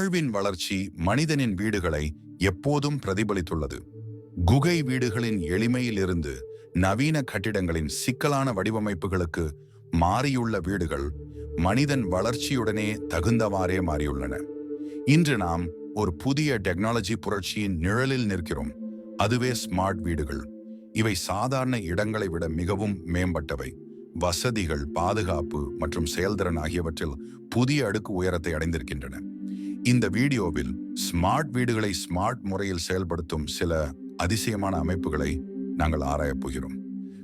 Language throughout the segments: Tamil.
வாழ்வின் வளர்ச்சி மனிதனின் வீடுகளை எப்போதும் பிரதிபலித்துள்ளது. குகை வீடுகளின் எளிமையிலிருந்து நவீன கட்டிடங்களின் சிக்கலான வடிவமைப்புகளுக்கு மாறியுள்ள வீடுகள் மனிதன் வளர்ச்சியுடனே தகுந்தவாறே மாறியுள்ளன. இன்று நாம் ஒரு புதிய டெக்னாலஜி புரட்சியின் நிழலில் நிற்கிறோம். அதுவே ஸ்மார்ட் வீடுகள். இவை சாதாரண இடங்களை விட மிகவும் மேம்பட்டவை. வசதிகள் பாதுகாப்பு மற்றும் செயல்திறன் ஆகியவற்றில் புதிய அடுக்கு உயரத்தை அடைந்திருக்கின்றன. இந்த வீடியோவில் ஸ்மார்ட் வீடுகளை ஸ்மார்ட் முறையில் செயல்படுத்தும் சில அதிசயமான அமைப்புகளை நாங்கள் ஆராயப் போகிறோம்.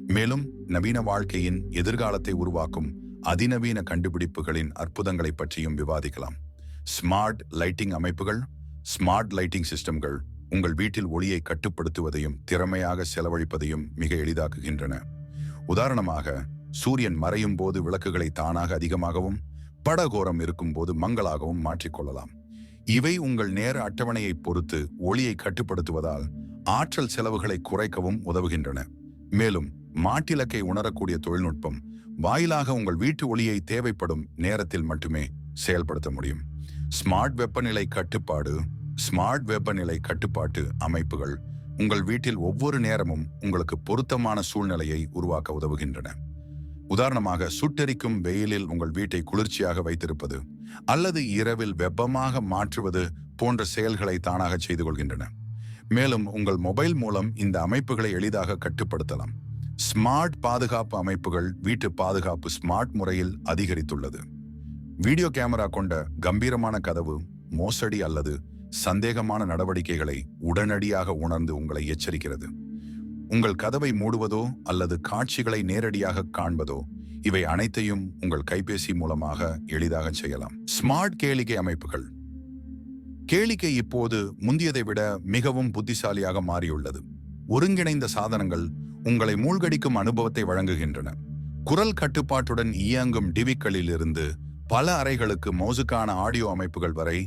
மேலும் நவீன வாழ்க்கையின் எதிர்காலத்தை உருவாக்கும் அதிநவீன கண்டுபிடிப்புகளின் அற்புதங்களை பற்றியும் விவாதிக்கலாம். ஸ்மார்ட் லைட்டிங் அமைப்புகள் ஸ்மார்ட் லைட்டிங் சிஸ்டம்கள் உங்கள் வீட்டில் ஒளியை கட்டுப்படுத்துவதையும் திறமையாக செலவழிப்பதையும் மிக எளிதாக்குகின்றன. உதாரணமாக சூரியன் மறையும் போது விளக்குகளை தானாக அதிகமாகவும் படகோரம் இருக்கும் போது மங்களாகவும் மாற்றிக்கொள்ளலாம் இவை உங்கள் நேர அட்டவணையை பொறுத்து ஒளியை கட்டுப்படுத்துவதால் ஆற்றல் செலவுகளை குறைக்கவும் உதவுகின்றன. மேலும் மாட்டிலக்கை உணரக்கூடிய தொழில்நுட்பம் வாயிலாக உங்கள் வீட்டு ஒளியை தேவைப்படும் நேரத்தில் மட்டுமே செயல்படுத்த முடியும். ஸ்மார்ட் வெப்பநிலை கட்டுப்பாடு ஸ்மார்ட் வெப்பநிலை கட்டுப்பாட்டு அமைப்புகள் உங்கள் வீட்டில் ஒவ்வொரு நேரமும் உங்களுக்கு பொருத்தமான சூழ்நிலையை உருவாக்க உதவுகின்றன. உதாரணமாக சுட்டெரிக்கும் வெயிலில் உங்கள் வீட்டை குளிர்ச்சியாக வைத்திருப்பது அல்லது இரவில் வெப்பமாக மாற்றுவது போன்ற செயல்களை தானாக செய்து கொள்கின்றன. மேலும் உங்கள் மொபைல் மூலம் இந்த அமைப்புகளை எளிதாக கட்டுப்படுத்தலாம். ஸ்மார்ட் பாதுகாப்பு அமைப்புகள் வீட்டு பாதுகாப்பு ஸ்மார்ட் முறையில் அதிகரித்துள்ளது. வீடியோ கேமரா கொண்ட கம்பீரமான கதவு மோசடி அல்லது சந்தேகமான நடவடிக்கைகளை உடனடியாக உணர்ந்து உங்களை எச்சரிக்கிறது. உங்கள் கதவை மூடுவதோ அல்லது காட்சிகளை நேரடியாக காண்பதோ இவை அனைத்தையும் உங்கள் கைபேசி மூலமாக எளிதாக செய்யலாம். ஸ்மார்ட் கேளிக்கை அமைப்புகள். கேளிக்கை இப்போது முந்தியதை விட மிகவும் புத்திசாலியாக மாறியுள்ளது. ஒருங்கிணைந்த சாதனங்கள் உங்களை மூழ்கடிக்கும் அனுபவத்தை வழங்குகின்றன. குரல் கட்டுப்பாட்டுடன் இயங்கும் டிவிக்களிலிருந்து பல அறைகளுக்கு மோசுக்கான ஆடியோ அமைப்புகள் வரை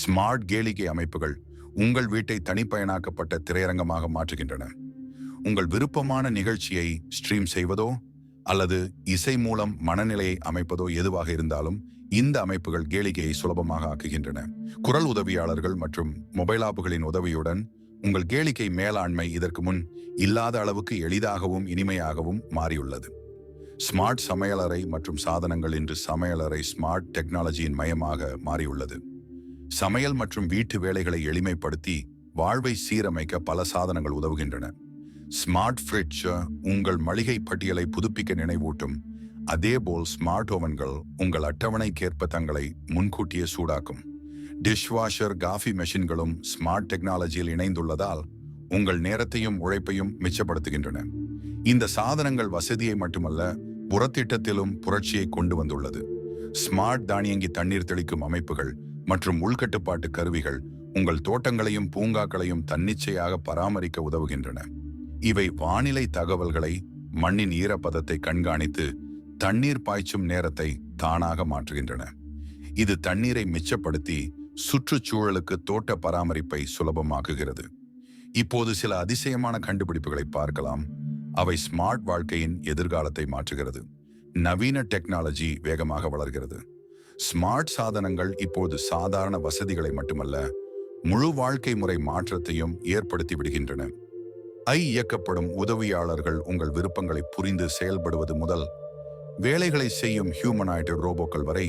ஸ்மார்ட் கேளிக்கை அமைப்புகள் உங்கள் வீட்டை தனிப்பயனாக்கப்பட்ட திரையரங்கமாக மாற்றுகின்றன. உங்கள் விருப்பமான நிகழ்ச்சியை ஸ்ட்ரீம் செய்வதோ அல்லது இசை மூலம் மனநிலையை அமைப்பதோ எதுவாக இருந்தாலும் இந்த அமைப்புகள் கேளிக்கையை சுலபமாக ஆக்குகின்றன. குரல் உதவியாளர்கள் மற்றும் மொபைல் ஆப்புகளின் உதவியுடன் உங்கள் கேளிக்கை மேலாண்மை இதற்கு முன் இல்லாத அளவுக்கு எளிதாகவும் இனிமையாகவும் மாறியுள்ளது. ஸ்மார்ட் சமையலறை மற்றும் சாதனங்கள் இன்று சமையலறை ஸ்மார்ட் டெக்னாலஜியின் மையமாக மாறியுள்ளது. சமையல் மற்றும் வீட்டு வேலைகளை எளிமைப்படுத்தி வாழ்வை சீரமைக்க பல சாதனங்கள் உதவுகின்றன. ஸ்மார்ட் ஃப்ரிட்ஜ் உங்கள் மளிகை பட்டியலை புதுப்பிக்க நினைவூட்டும். அதேபோல் ஸ்மார்ட் ஓவன்கள் உங்கள் அட்டவணைக்கேற்ப தங்களை முன்கூட்டியே சூடாக்கும். டிஷ்வாஷர் காஃபி மெஷின்களும் ஸ்மார்ட் டெக்னாலஜியில் இணைந்துள்ளதால் உங்கள் நேரத்தையும் உழைப்பையும் மிச்சப்படுத்துகின்றன. இந்த சாதனங்கள் வசதியை மட்டுமல்ல புறத்திட்டத்திலும் புரட்சியை கொண்டு வந்துள்ளது. ஸ்மார்ட் தானியங்கி தண்ணீர் தெளிக்கும் அமைப்புகள் மற்றும் உள்கட்டுப்பாட்டு கருவிகள் உங்கள் தோட்டங்களையும் பூங்காக்களையும் தன்னிச்சையாக பராமரிக்க உதவுகின்றன. இவை வானிலை தகவல்களை மண்ணின் ஈரப்பதத்தை கண்காணித்து தண்ணீர் பாய்ச்சும் நேரத்தை தானாக மாற்றுகின்றன. இது தண்ணீரை மிச்சப்படுத்தி சுற்றுச்சூழலுக்கு தோட்ட பராமரிப்பை சுலபமாக்குகிறது. இப்போது சில அதிசயமான கண்டுபிடிப்புகளை பார்க்கலாம். அவை ஸ்மார்ட் வாழ்க்கையின் எதிர்காலத்தை மாற்றுகிறது. நவீன டெக்னாலஜி வேகமாக வளர்கிறது. ஸ்மார்ட் சாதனங்கள் இப்போது சாதாரண வசதிகளை மட்டுமல்ல முழு வாழ்க்கை முறை மாற்றத்தையும் ஏற்படுத்தி விடுகின்றன. ஐ இயக்கப்படும் உதவியாளர்கள் உங்கள் விருப்பங்களை புரிந்து செயல்படுவது முதல் வேலைகளை செய்யும் ஹியூமனாய்டு ரோபோக்கள் வரை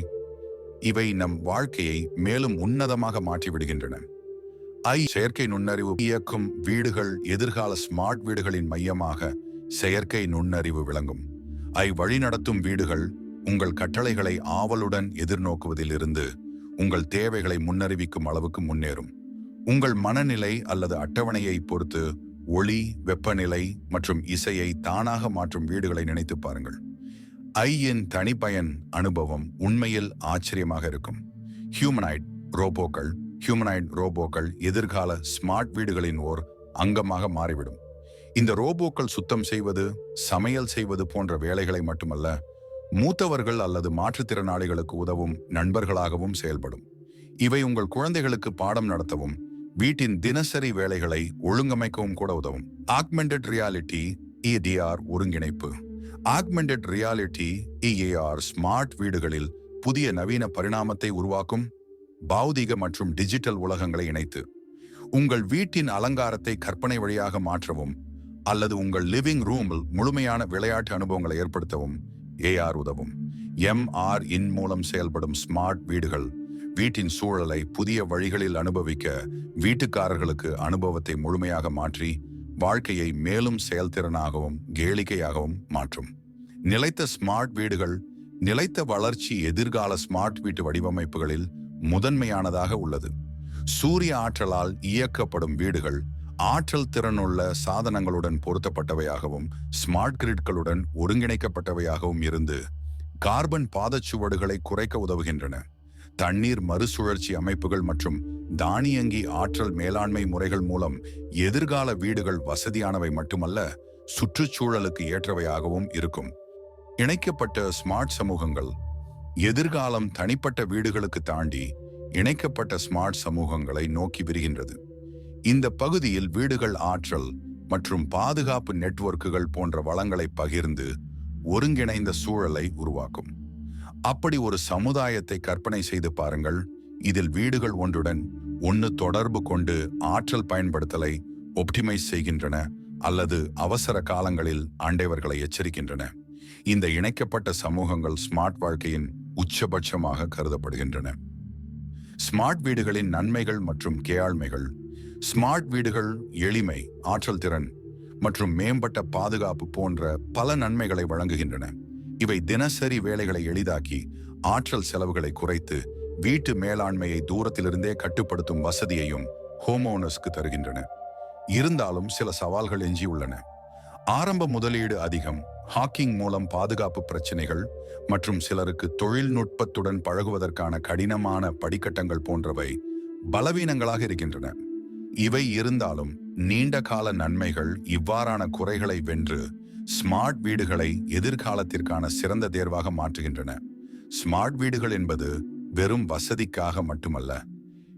இவை நம் வாழ்க்கையை மேலும் உன்னதமாக மாற்றிவிடுகின்றன. ஐ செயற்கை நுண்ணறிவு இயக்கும் வீடுகள் எதிர்கால ஸ்மார்ட் வீடுகளின் மையமாக செயற்கை நுண்ணறிவு விளங்கும். ஐ வழிநடத்தும் வீடுகள் உங்கள் கட்டளைகளை ஆவலுடன் எதிர்நோக்குவதிலிருந்து உங்கள் தேவைகளை முன்னறிவிக்கும் அளவுக்கு முன்னேறும். உங்கள் மனநிலை அல்லது அட்டவணையை பொறுத்து ஒளி வெப்பநிலை மற்றும் இசையை தானாக மாற்றும் வீடுகளை நினைத்து பாருங்கள். ஐயின் தனிப்பயன் அனுபவம் உண்மையில் ஆச்சரியமாக இருக்கும். ஹியூமனாய்ட் ரோபோக்கள் ஹியூமனாய்ட் ரோபோக்கள் எதிர்கால ஸ்மார்ட் வீடுகளின் ஓர் அங்கமாக மாறிவிடும். இந்த ரோபோக்கள் சுத்தம் செய்வது சமையல் செய்வது போன்ற வேலைகளை மட்டுமல்ல மூத்தவர்கள் அல்லது மாற்றுத்திறனாளிகளுக்கு உதவும் நண்பர்களாகவும் செயல்படும். இவை உங்கள் குழந்தைகளுக்கு பாடம் நடத்தவும் வீட்டின் தினசரி வேலைகளை ஒழுங்கமைக்கவும் கூட உதவும். ஆக்மெண்டட் ரியாலிட்டி இடிஆர் ஒருங்கிணைப்பு. ஆக்மெண்டட் ரியாலிட்டி இஏஆர் ஸ்மார்ட் வீடுகளில் புதிய நவீன பரிணாமத்தை உருவாக்கும். பௌதிக மற்றும் டிஜிட்டல் உலகங்களை இணைத்து. உங்கள் வீட்டின் அலங்காரத்தை கற்பனை வழியாக மாற்றவும். அல்லது உங்கள் லிவிங் ரூமில் முழுமையான விளையாட்டு அனுபவங்களை ஏற்படுத்தவும். ஏஆர் உதவும். எம்ஆர் இன் மூலம் செயல்படும் ஸ்மார்ட் வீடுகள் வீட்டின் சூழலை புதிய வழிகளில் அனுபவிக்க வீட்டுக்காரர்களுக்கு அனுபவத்தை முழுமையாக மாற்றி வாழ்க்கையை மேலும் செயல்திறனாகவும் கேளிக்கையாகவும் மாற்றும். நிலைத்த ஸ்மார்ட் வீடுகள் நிலைத்த வளர்ச்சி எதிர்கால ஸ்மார்ட் வீட்டு வடிவமைப்புகளில் முதன்மையானதாக உள்ளது. சூரிய ஆற்றலால் இயக்கப்படும் வீடுகள் ஆற்றல் திறனுள்ள சாதனங்களுடன் பொருத்தப்பட்டவையாகவும் ஸ்மார்ட் கிரிட்களுடன் ஒருங்கிணைக்கப்பட்டவையாகவும் இருந்து கார்பன் பாதச்சுவடுகளை குறைக்க உதவுகின்றன. தண்ணீர் மறுசுழற்சி அமைப்புகள் மற்றும் தானியங்கி ஆற்றல் மேலாண்மை முறைகள் மூலம் எதிர்கால வீடுகள் வசதியானவை மட்டுமல்ல சுற்றுச்சூழலுக்கு ஏற்றவையாகவும் இருக்கும். இணைக்கப்பட்ட ஸ்மார்ட் சமூகங்கள் எதிர்காலம் தனிப்பட்ட வீடுகளுக்கு தாண்டி இணைக்கப்பட்ட ஸ்மார்ட் சமூகங்களை நோக்கி விரிகின்றது. இந்த பகுதியில் வீடுகள் ஆற்றல் மற்றும் பாதுகாப்பு நெட்வொர்க்குகள் போன்ற வளங்களை பகிர்ந்து ஒருங்கிணைந்த சூழலை உருவாக்கும். அப்படி ஒரு சமுதாயத்தை கற்பனை செய்து பாருங்கள். இதில் வீடுகள் ஒன்றுடன் ஒன்று தொடர்பு கொண்டு ஆற்றல் பயன்படுத்தலை ஒப்டிமைஸ் செய்கின்றன அல்லது அவசர காலங்களில் ஆண்டவர்களை எச்சரிக்கின்றன. இந்த இணைக்கப்பட்ட சமூகங்கள் ஸ்மார்ட் வாழ்க்கையின் உச்சபட்சமாக கருதப்படுகின்றன. ஸ்மார்ட் வீடுகளின் நன்மைகள் மற்றும் கேயாழ்மைகள் ஸ்மார்ட் வீடுகள் எளிமை ஆற்றல் திறன் மற்றும் மேம்பட்ட பாதுகாப்பு போன்ற பல நன்மைகளை வழங்குகின்றன. இவை தினசரி வேலைகளை எளிதாக்கி ஆற்றல் செலவுகளை குறைத்து வீட்டு மேலாண்மையை தூரத்திலிருந்தே கட்டுப்படுத்தும் வசதியையும் ஹோமோனஸ்க்கு தருகின்றன. இருந்தாலும் சில சவால்கள் எஞ்சியுள்ளன ஆரம்ப முதலீடு அதிகம் ஹாக்கிங் மூலம் பாதுகாப்பு பிரச்சினைகள் மற்றும் சிலருக்கு தொழில்நுட்பத்துடன் பழகுவதற்கான கடினமான படிக்கட்டங்கள் போன்றவை பலவீனங்களாக இருக்கின்றன. இவை இருந்தாலும் நீண்ட கால நன்மைகள் இவ்வாறான குறைகளை வென்று ஸ்மார்ட் வீடுகளை எதிர்காலத்திற்கான சிறந்த தேர்வாக மாற்றுகின்றன. ஸ்மார்ட் வீடுகள் என்பது வெறும் வசதிக்காக மட்டுமல்ல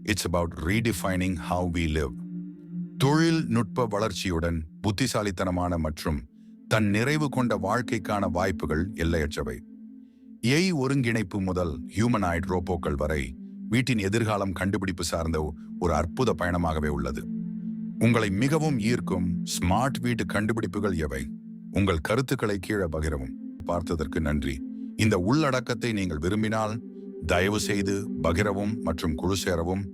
it's about redefining how we live தொழில்நுட்ப வளர்ச்சியுடன் புத்திசாலித்தனமான மற்றும் தன் நிறைவு கொண்ட வாழ்க்கைக்கான வாய்ப்புகள் எல்லையற்றவை. எய் ஒருங்கிணைப்பு முதல் ஹியூமனாய்ட் ரோபோக்கள் வரை வீட்டின் எதிர்காலம் கண்டுபிடிப்பு சார்ந்த ஒரு அற்புத பயணமாகவே உள்ளது. உங்களை மிகவும் ஈர்க்கும் ஸ்மார்ட் வீட்டு கண்டுபிடிப்புகள் எவை? உங்கள் கருத்துக்களை கீழே பகிரவும். பார்த்ததற்கு நன்றி. இந்த உள்ளடக்கத்தை நீங்கள் விரும்பினால் தயவு செய்து பகிரவும் மற்றும் குழு சேரவும்.